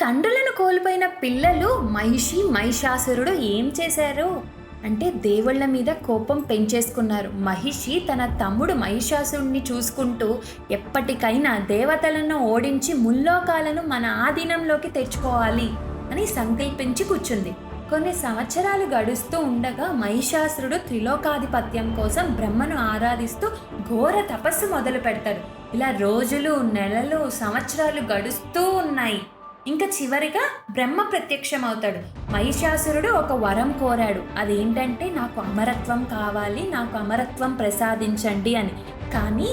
తండ్రులను కోల్పోయిన పిల్లలు మహిషి మహిషాసురుడు ఏం చేశారు? అంటే దేవుళ్ళ మీద కోపం పెంచేసుకున్నారు. మహిషి తన తమ్ముడు మహిషాసురుడిని చూసుకుంటూ ఎప్పటికైనా దేవతలను ఓడించి ముల్లోకాలను మన ఆధీనంలోకి తెచ్చుకోవాలి అని సంకల్పించి కూర్చుంది. కొన్ని సంవత్సరాలు గడుస్తూ ఉండగా మహిషాసురుడు త్రిలోకాధిపత్యం కోసం బ్రహ్మను ఆరాధిస్తూ ఘోర తపస్సు మొదలు పెడతాడు ఇలా రోజులు నెలలు సంవత్సరాలు గడుస్తూ ఉన్నాయి. ఇంకా చివరిగా బ్రహ్మ ప్రత్యక్షమవుతాడు. మహిషాసురుడు ఒక వరం కోరాడు. అదేంటంటే నాకు అమరత్వం కావాలి నాకు అమరత్వం ప్రసాదించండి అని. కానీ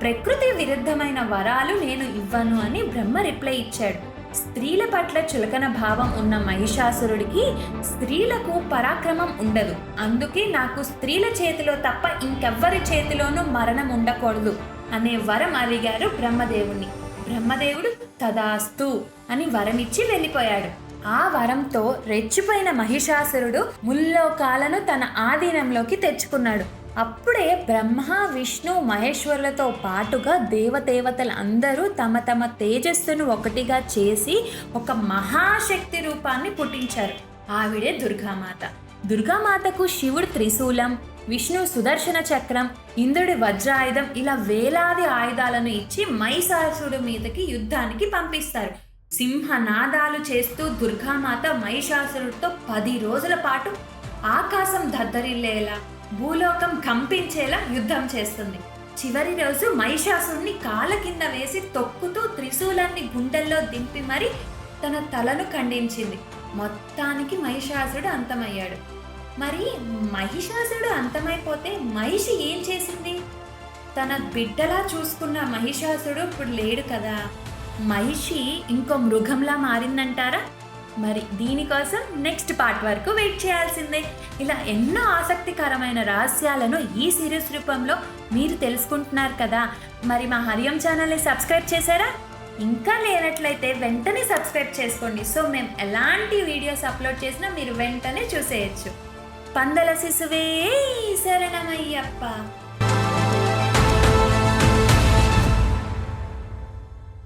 ప్రకృతి విరుద్ధమైన వరాలు నేను ఇవ్వను అని బ్రహ్మ రిప్లై ఇచ్చాడు. స్త్రీల పట్ల చులకన భావం ఉన్న మహిషాసురుడికి స్త్రీలకు పరాక్రమం ఉండదు. అందుకే నాకు స్త్రీల చేతిలో తప్ప ఇంకెవ్వరి చేతిలోనూ మరణం ఉండకూడదు అనే వరం అడిగారు బ్రహ్మదేవుణ్ణి. బ్రహ్మదేవుడు తదాస్తు అని వరమిచ్చి వెళ్ళిపోయాడు. ఆ వరంతో రెచ్చిపోయిన మహిషాసురుడు ముల్లోకాలను తన ఆధీనంలోకి తెచ్చుకున్నాడు. అప్పుడే బ్రహ్మ విష్ణు మహేశ్వరులతో పాటుగా దేవదేవతలు అందరూ తమ తమ తేజస్సును ఒకటిగా చేసి ఒక మహాశక్తి రూపాన్ని పుట్టించారు. ఆవిడే దుర్గామాత. దుర్గామాతకు శివుడు త్రిశూలం విష్ణు సుదర్శన చక్రం ఇంద్రుడి వజ్రాయుధం ఇలా వేలాది ఆయుధాలను ఇచ్చి మైసాసుడు మీదకి యుద్ధానికి పంపిస్తారు. సింహనాదాలు చేస్తూ దుర్గామాత మహిషాసురుడితో పది రోజుల పాటు ఆకాశం దద్దరిల్లేలా భూలోకం కంపించేలా యుద్ధం చేస్తుంది. చివరి రోజు మహిషాసురుణ్ణి కాళ్ళ కింద వేసి తొక్కుతూ త్రిశూలాన్ని గుండెల్లో దింపి మరి తన తలను ఖండించింది. మొత్తానికి మహిషాసురుడు అంతమయ్యాడు. మరి మహిషాసుడు అంతమైపోతే మహిషి ఏం చేసింది? తన బిడ్డలా చూసుకున్న మహిషాసుడు ఇప్పుడు లేడు కదా. మహిషి ఇంకో మృగంలా మారిందంటారా? మరి దీనికోసం నెక్స్ట్ పార్ట్ వరకు వెయిట్ చేయాల్సిందే. ఇలా ఎన్నో ఆసక్తికరమైన రహస్యాలను ఈ సిరీస్ రూపంలో మీరు తెలుసుకుంటున్నారు కదా. మరి మా హరియం ఛానల్ని సబ్స్క్రైబ్ చేశారా? ఇంకా లేనట్లయితే వెంటనే సబ్స్క్రైబ్ చేసుకోండి. సో మేము ఎలాంటి వీడియోస్ అప్లోడ్ చేసినా మీరు వెంటనే చూసేయచ్చు. పందల శిశువే శరణమయ్యప్ప.